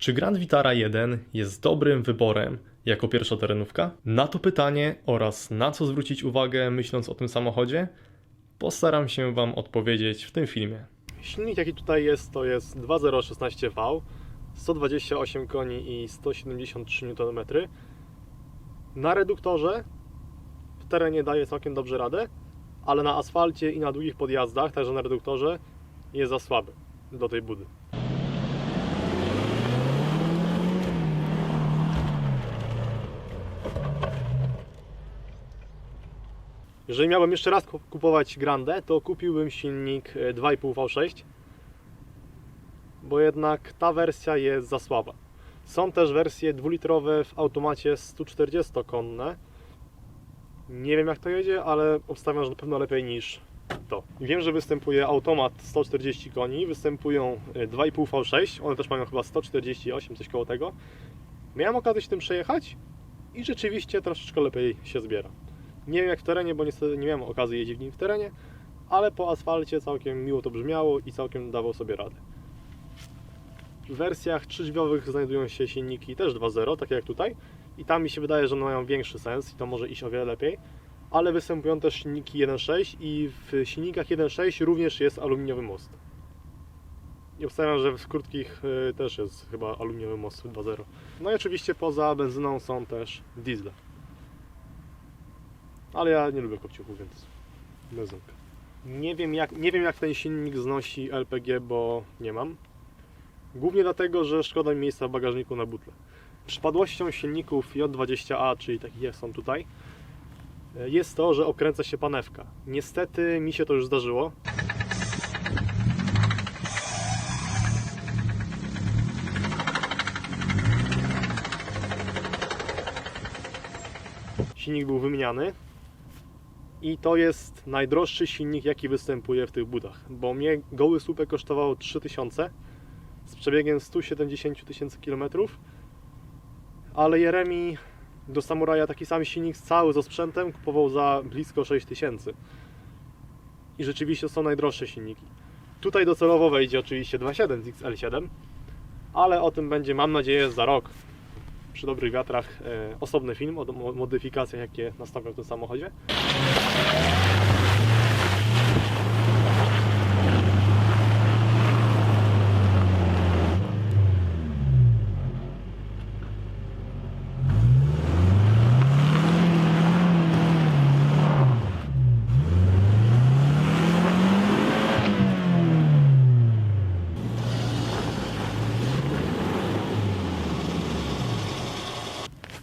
Czy Grand Vitara 1 jest dobrym wyborem jako pierwsza terenówka? Na to pytanie oraz na co zwrócić uwagę myśląc o tym samochodzie, postaram się Wam odpowiedzieć w tym filmie. Silnik jaki tutaj jest to jest 2.016V, 128 koni i 173 Nm. Na reduktorze w terenie daje całkiem dobrze radę, ale na asfalcie i na długich podjazdach, także na reduktorze, jest za słaby do tej budy. Jeżeli miałbym jeszcze raz ku- kupować Grande, to kupiłbym silnik e, 2,5 V6, bo jednak ta wersja jest za słaba. Są też wersje dwulitrowe w automacie 140-konne. Nie wiem jak to jedzie, ale obstawiam, że na pewno lepiej niż to. Wiem, że występuje automat 140 koni, występują e, 2,5 V6, one też mają chyba 148, coś koło tego. Miałem okazję się tym przejechać i rzeczywiście troszeczkę lepiej się zbiera. Nie wiem jak w terenie, bo niestety nie miałem okazji jeździć w nim w terenie, ale po asfalcie całkiem miło to brzmiało i całkiem dawał sobie radę. W wersjach trzydrzwiowych znajdują się silniki też 2.0, takie jak tutaj i tam mi się wydaje, że one mają większy sens i to może iść o wiele lepiej, ale występują też silniki 1.6 i w silnikach 1.6 również jest aluminiowy most. I obstawiam, że w krótkich y, też jest chyba aluminiowy most 2.0. No i oczywiście poza benzyną są też diesle. Ale ja nie lubię kopciuchów, więc benzynka. Nie wiem, jak, nie wiem jak ten silnik znosi LPG, bo nie mam. Głównie dlatego, że szkoda mi miejsca w bagażniku na butle. Przypadłością silników J20A, czyli takich jak są tutaj, jest to, że okręca się panewka. Niestety mi się to już zdarzyło. Silnik był wymieniany i to jest najdroższy silnik jaki występuje w tych budach, bo mnie goły słupek kosztował 3000 z przebiegiem 170 tysięcy kilometrów, ale Jeremi do Samuraja taki sam silnik cały ze sprzętem kupował za blisko 6000 i rzeczywiście są najdroższe silniki. Tutaj docelowo wejdzie oczywiście 2.7 z XL7, ale o tym będzie mam nadzieję za rok przy dobrych wiatrach e, osobny film o mo- modyfikacjach jakie nastawiam w tym samochodzie.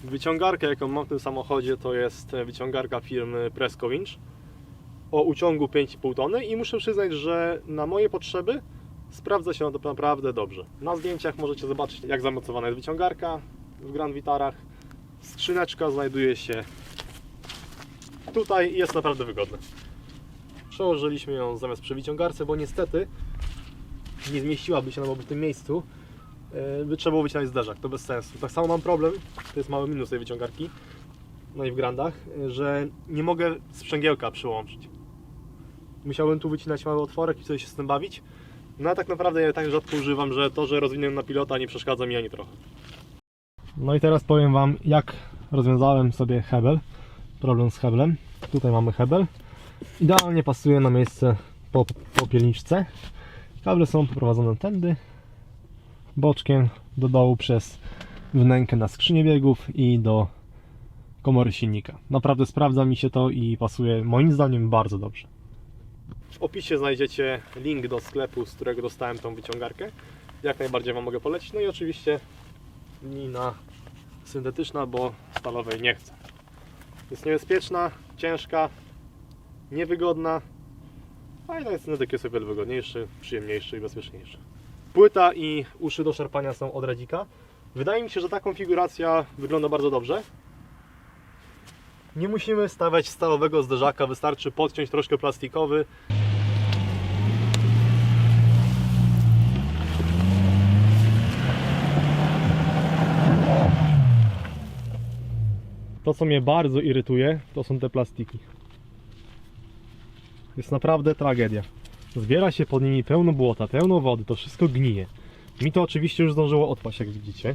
Wyciągarka, jaką mam w tym samochodzie, to jest e, wyciągarka firmy Presco Winch o uciągu 5,5 tony i muszę przyznać, że na moje potrzeby sprawdza się to naprawdę dobrze. Na zdjęciach możecie zobaczyć, jak zamocowana jest wyciągarka w Grand Vitarach. Skrzyneczka znajduje się tutaj i jest naprawdę wygodna. Przełożyliśmy ją zamiast przy wyciągarce, bo niestety nie zmieściłaby się nam w tym miejscu by trzeba było wycinać zderzak, to bez sensu. Tak samo mam problem, to jest mały minus tej wyciągarki, no i w grandach, e, że nie mogę sprzęgiełka przyłączyć. Musiałbym tu wycinać mały otworek i sobie się z tym bawić. No a tak naprawdę ja tak rzadko używam, że to, że rozwinę na pilota nie przeszkadza mi ani trochę. No i teraz powiem Wam, jak rozwiązałem sobie hebel, problem z heblem. Tutaj mamy hebel. Idealnie pasuje na miejsce po popielniczce. Kable są poprowadzone tędy, boczkiem do dołu przez wnękę na skrzynię biegów i do komory silnika. Naprawdę sprawdza mi się to i pasuje moim zdaniem bardzo dobrze. W opisie znajdziecie link do sklepu, z którego dostałem tą wyciągarkę. Jak najbardziej Wam mogę polecić. No i oczywiście lina syntetyczna, bo stalowej nie chcę. Jest niebezpieczna, ciężka, niewygodna, a jednak syntetyk jest o wiele wygodniejszy, przyjemniejszy i bezpieczniejszy. Płyta i uszy do szarpania są od Radzika. Wydaje mi się, że ta konfiguracja wygląda bardzo dobrze. Nie musimy stawiać stalowego zderzaka, wystarczy podciąć troszkę plastikowy. To, co mnie bardzo irytuje, to są te plastiki. Jest naprawdę tragedia. Zbiera się pod nimi pełno błota, pełno wody, to wszystko gnije. Mi to oczywiście już zdążyło odpaść, jak widzicie.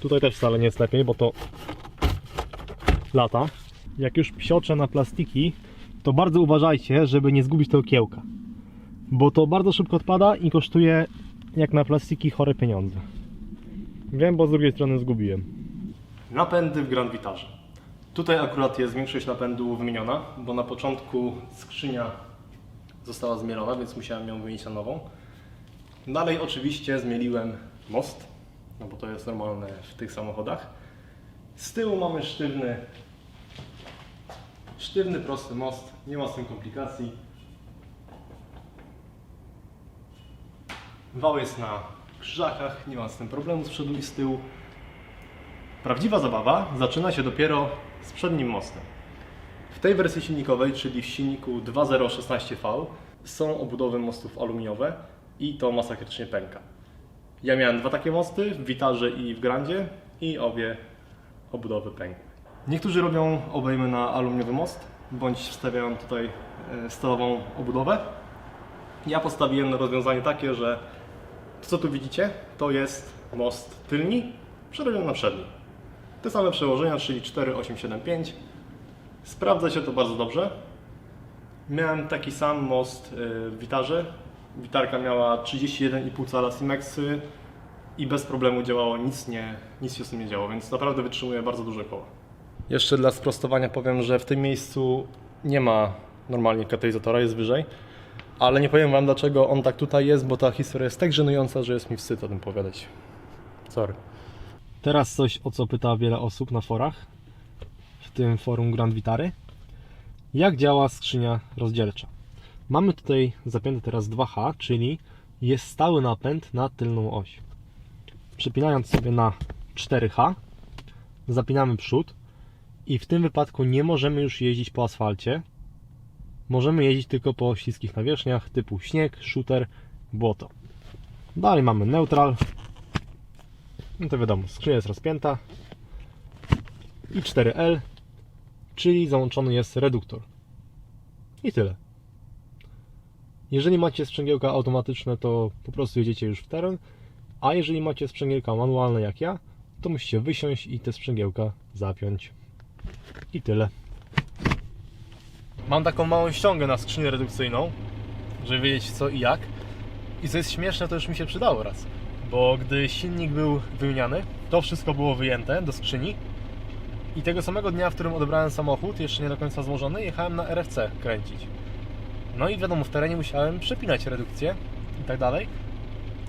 Tutaj też wcale nie jest lepiej, bo to lata. Jak już psioczę na plastiki, to bardzo uważajcie, żeby nie zgubić tego kiełka. Bo to bardzo szybko odpada i kosztuje jak na plastiki chore pieniądze. Wiem, bo z drugiej strony zgubiłem. Napędy w Grand Vitarze. Tutaj akurat jest większość napędu wymieniona, bo na początku skrzynia została zmielona, więc musiałem ją wymienić na nową. Dalej oczywiście zmieliłem most, no bo to jest normalne w tych samochodach. Z tyłu mamy sztywny, sztywny, prosty most, nie ma z tym komplikacji. Wał jest na krzyżakach, nie ma z tym problemu z przodu i z tyłu. Prawdziwa zabawa zaczyna się dopiero z przednim mostem. W tej wersji silnikowej, czyli w silniku 2.016V, są obudowy mostów aluminiowe i to masakrycznie pęka. Ja miałem dwa takie mosty w Witarze i w Grandzie i obie obudowy pękły. Niektórzy robią obejmy na aluminiowy most, bądź wstawiają tutaj e, stalową obudowę. Ja postawiłem na rozwiązanie takie, że to co tu widzicie, to jest most tylni przerobiony na przedni. Te same przełożenia, czyli 4, 8, 7, 5. Sprawdza się to bardzo dobrze. Miałem taki sam most y, w Witarze. Witarka miała 31,5 cala Simexy i bez problemu działało, nic, nie, nic się z tym nie działo, więc naprawdę wytrzymuje bardzo duże koło. Jeszcze dla sprostowania powiem, że w tym miejscu nie ma normalnie katalizatora, jest wyżej. Ale nie powiem Wam dlaczego on tak tutaj jest, bo ta historia jest tak żenująca, że jest mi wstyd o tym powiedzieć. Sorry. Teraz coś, o co pyta wiele osób na forach, tym forum Grand Vitary. Jak działa skrzynia rozdzielcza? Mamy tutaj zapięte teraz 2H, czyli jest stały napęd na tylną oś. Przypinając sobie na 4H, zapinamy przód i w tym wypadku nie możemy już jeździć po asfalcie. Możemy jeździć tylko po śliskich nawierzchniach typu śnieg, shooter, błoto. Dalej mamy neutral, no to wiadomo, skrzynia jest rozpięta. I 4L, czyli załączony jest reduktor. I tyle. Jeżeli macie sprzęgiełka automatyczne, to po prostu jedziecie już w teren, a jeżeli macie sprzęgiełka manualne jak ja, to musicie wysiąść i te sprzęgiełka zapiąć. I tyle. Mam taką małą ściągę na skrzynię redukcyjną, żeby wiedzieć co i jak. I co jest śmieszne, to już mi się przydało raz bo gdy silnik był wymieniany, to wszystko było wyjęte do skrzyni i tego samego dnia, w którym odebrałem samochód, jeszcze nie do końca złożony, jechałem na RFC kręcić. No i wiadomo, w terenie musiałem przepinać redukcję i tak dalej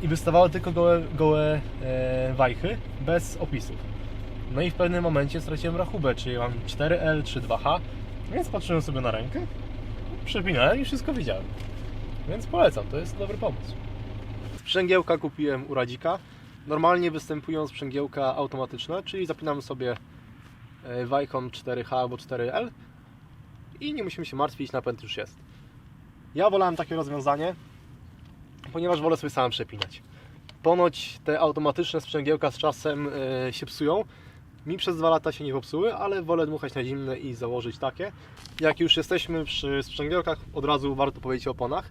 i wystawały tylko gołe, gołe e, wajchy bez opisów. No i w pewnym momencie straciłem rachubę, czy mam 4L czy 2H, więc patrzyłem sobie na rękę, przepinałem i wszystko widziałem. Więc polecam, to jest dobry pomysł. Sprzęgiełka kupiłem u Radzika. Normalnie występują sprzęgiełka automatyczne, czyli zapinamy sobie e, wajką 4H albo 4L i nie musimy się martwić, napęd już jest. Ja wolałem takie rozwiązanie, ponieważ wolę sobie sam przepinać. Ponoć te automatyczne sprzęgiełka z czasem e, się psują. Mi przez dwa lata się nie popsuły, ale wolę dmuchać na zimne i założyć takie. Jak już jesteśmy przy sprzęgiełkach, od razu warto powiedzieć o oponach.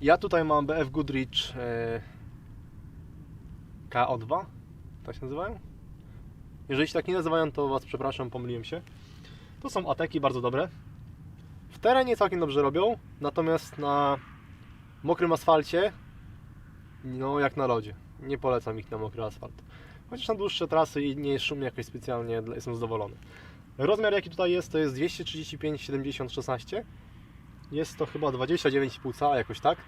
Ja tutaj mam BF Goodrich e, KO2, tak się nazywają? Jeżeli się tak nie nazywają, to Was przepraszam, pomyliłem się. To są ateki bardzo dobre. W terenie całkiem dobrze robią, natomiast na mokrym asfalcie, no jak na lodzie. Nie polecam ich na mokry asfalt. Chociaż na dłuższe trasy i nie jest szumnie jakoś specjalnie, jestem zadowolony. Rozmiar jaki tutaj jest, to jest 235 70 16 jest to chyba 29,5 cala, jakoś tak.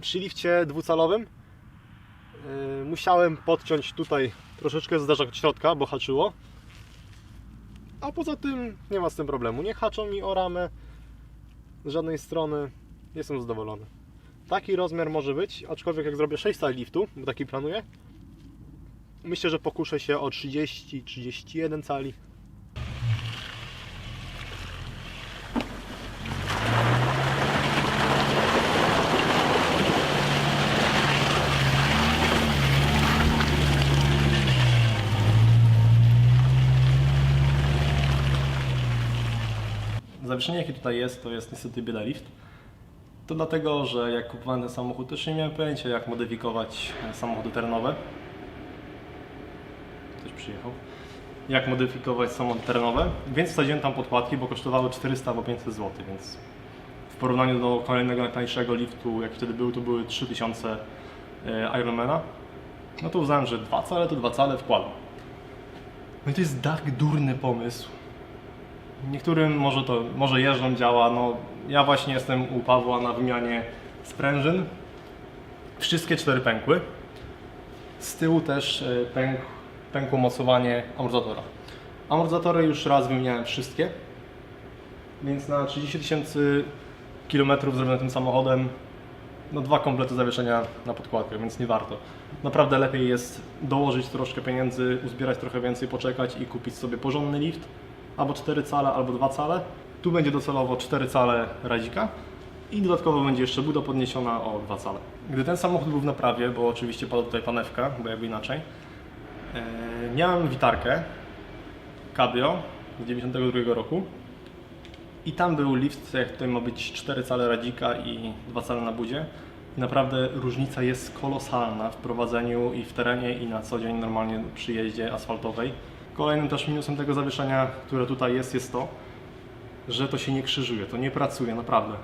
Przy lifcie dwucalowym musiałem podciąć tutaj troszeczkę zderzak od środka, bo haczyło. A poza tym nie ma z tym problemu. Nie haczą mi o ramę z żadnej strony. Jestem zadowolony. Taki rozmiar może być, aczkolwiek jak zrobię 6 cali liftu, bo taki planuję, myślę, że pokuszę się o 30-31 cali. Zawieszenie jakie tutaj jest, to jest niestety bieda lift. To dlatego, że jak kupowałem ten samochód, też nie miałem pojęcia, jak modyfikować e, samochody terenowe. Ktoś przyjechał. Jak modyfikować samochody terenowe, więc wsadziłem tam podkładki, bo kosztowały 400 albo 500 zł, więc w porównaniu do kolejnego najtańszego liftu, jaki wtedy był, to były 3000 e, Ironmana. No to uznałem, że dwa cale to dwa cale wkładam. No i to jest tak durny pomysł. Niektórym może to, może jeżdżą działa, no ja właśnie jestem u Pawła na wymianie sprężyn. Wszystkie cztery pękły. Z tyłu też e, pęk, pękło mocowanie amortyzatora. Amortyzatory już raz wymieniałem wszystkie, więc na 30 tysięcy kilometrów zrobionych tym samochodem, no dwa komplety zawieszenia na podkładkę, więc nie warto. Naprawdę lepiej jest dołożyć troszkę pieniędzy, uzbierać trochę więcej, poczekać i kupić sobie porządny lift, albo 4 cale, albo 2 cale. Tu będzie docelowo 4 cale radzika i dodatkowo będzie jeszcze buda podniesiona o 2 cale. Gdy ten samochód był w naprawie, bo oczywiście padła tutaj panewka, bo jakby inaczej, e, miałem witarkę Cabrio z 92 roku i tam był lift, jak tutaj ma być 4 cale radzika i 2 cale na budzie. Naprawdę różnica jest kolosalna w prowadzeniu i w terenie i na co dzień normalnie przy jeździe asfaltowej. Kolejnym też minusem tego zawieszenia, które tutaj jest, jest to, że to się nie krzyżuje, to nie pracuje, naprawdę.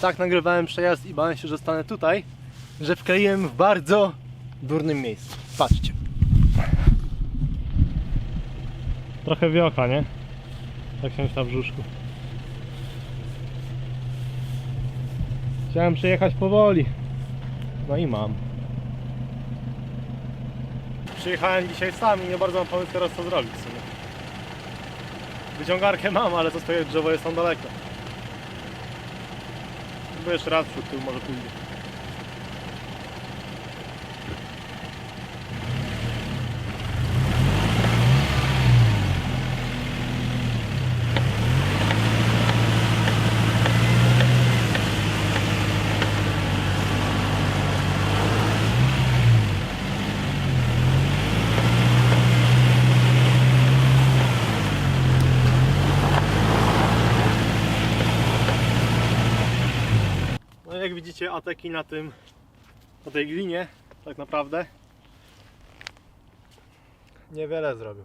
Tak nagrywałem przejazd i bałem się, że stanę tutaj, że wkleiłem w bardzo durnym miejscu. Patrzcie. Trochę wiocha, nie? Tak się na brzuszku. Chciałem przejechać powoli. No i mam. Przyjechałem dzisiaj sam i nie bardzo mam pomysł teraz co zrobić w sumie. Wyciągarkę mam, ale to swoje drzewo jest tam daleko. Bo jeszcze raz przód może pójdzie. Jak widzicie ateki na tym, na tej glinie tak naprawdę niewiele zrobił.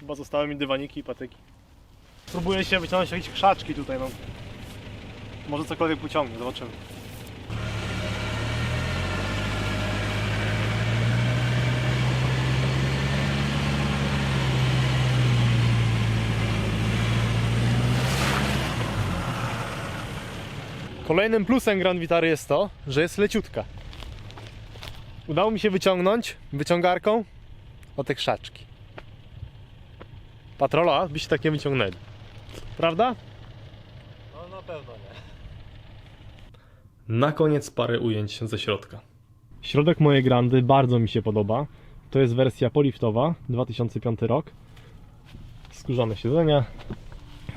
Chyba zostały mi dywaniki i patyki. Próbuję się wyciągnąć jakieś krzaczki tutaj, no. Może cokolwiek pociągnie, zobaczymy. Kolejnym plusem Grand Vitary jest to, że jest leciutka. Udało mi się wyciągnąć wyciągarką o te krzaczki. Patrola byście tak nie wyciągnęli. Prawda? No na pewno nie. Na koniec parę ujęć ze środka. Środek mojej Grandy bardzo mi się podoba. To jest wersja poliftowa, 2005 rok. Skórzane siedzenia,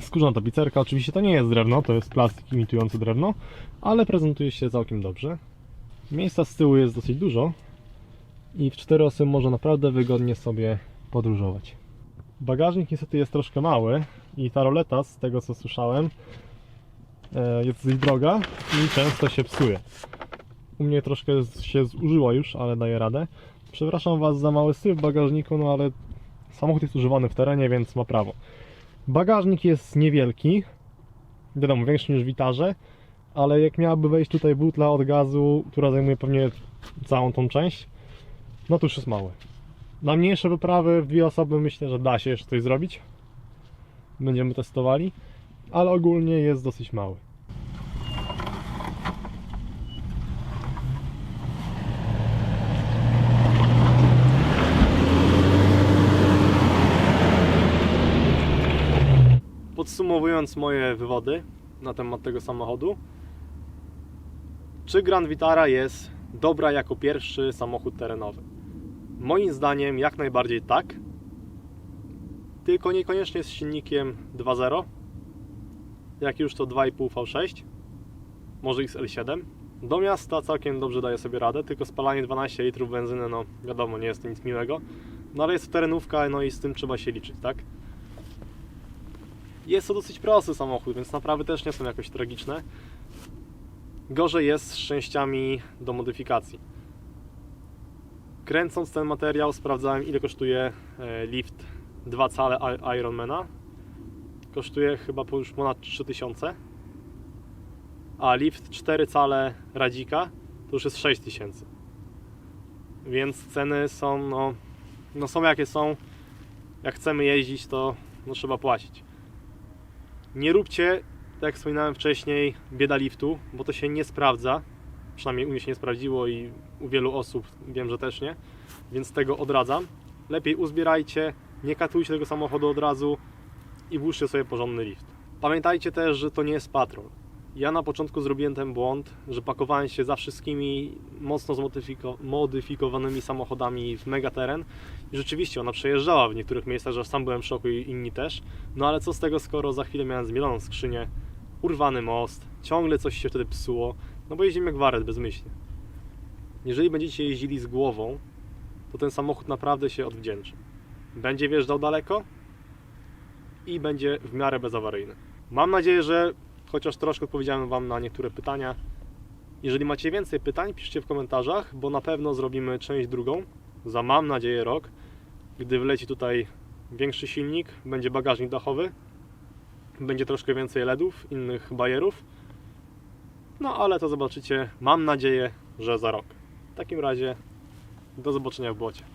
skórzana tapicerka. Oczywiście to nie jest drewno, to jest plastik imitujący drewno, ale prezentuje się całkiem dobrze. Miejsca z tyłu jest dosyć dużo i w cztery osoby można naprawdę wygodnie sobie podróżować. Bagażnik niestety jest troszkę mały i ta roleta, z tego co słyszałem, e, jest dosyć droga i często się psuje. U mnie troszkę się zużyła już, ale daję radę. Przepraszam Was za mały syf w bagażniku, no ale samochód jest używany w terenie, więc ma prawo. Bagażnik jest niewielki, wiadomo, większy niż w Witarze, ale jak miałaby wejść tutaj butla od gazu, która zajmuje pewnie całą tą część, no to już jest mały. Na mniejsze wyprawy w dwie osoby myślę, że da się jeszcze coś zrobić. Będziemy testowali, ale ogólnie jest dosyć mały. Podsumowując moje wywody na temat tego samochodu, czy Grand Vitara jest dobra jako pierwszy samochód terenowy? Moim zdaniem jak najbardziej tak. tylko niekoniecznie z silnikiem 2.0. Jak już to 2,5 V6, może XL7. Do miasta całkiem dobrze daje sobie radę, tylko spalanie 12 litrów benzyny, no wiadomo, nie jest to nic miłego. No ale jest to terenówka, no i z tym trzeba się liczyć, tak? Jest to dosyć prosty samochód, więc naprawy też nie są jakoś tragiczne. Gorzej jest z częściami do modyfikacji. Kręcąc ten materiał sprawdzałem ile kosztuje e, lift 2 cale Ironmana. Kosztuje chyba już ponad 3000. A lift 4 cale Radzika to już jest 6000. Więc ceny są no, no są jakie są. Jak chcemy jeździć to no, trzeba płacić. Nie róbcie, tak jak wspominałem wcześniej, bieda liftu, bo to się nie sprawdza. Przynajmniej u mnie się nie sprawdziło i u wielu osób wiem, że też nie. Więc tego odradzam. Lepiej uzbierajcie, nie katujcie tego samochodu od razu i włóżcie sobie porządny lift. Pamiętajcie też, że to nie jest patrol. Ja na początku zrobiłem ten błąd, że pakowałem się za wszystkimi mocno zmodyfiko- modyfikowanymi samochodami w megateren i rzeczywiście ona przejeżdżała w niektórych miejscach, że sam byłem w szoku i inni też. No ale co z tego, skoro za chwilę miałem zmieloną skrzynię, urwany most, ciągle coś się wtedy psuło, no bo jeździmy jak waret bezmyślnie. Jeżeli będziecie jeździli z głową, to ten samochód naprawdę się odwdzięczy. Będzie wjeżdżał daleko i będzie w miarę bezawaryjny. Mam nadzieję, że chociaż troszkę odpowiedziałem Wam na niektóre pytania. Jeżeli macie więcej pytań, piszcie w komentarzach, bo na pewno zrobimy część drugą za mam nadzieję rok, gdy wleci tutaj większy silnik, będzie bagażnik dachowy, będzie troszkę więcej LEDów, innych bajerów. No ale to zobaczycie, mam nadzieję, że za rok. W takim razie do zobaczenia w błocie.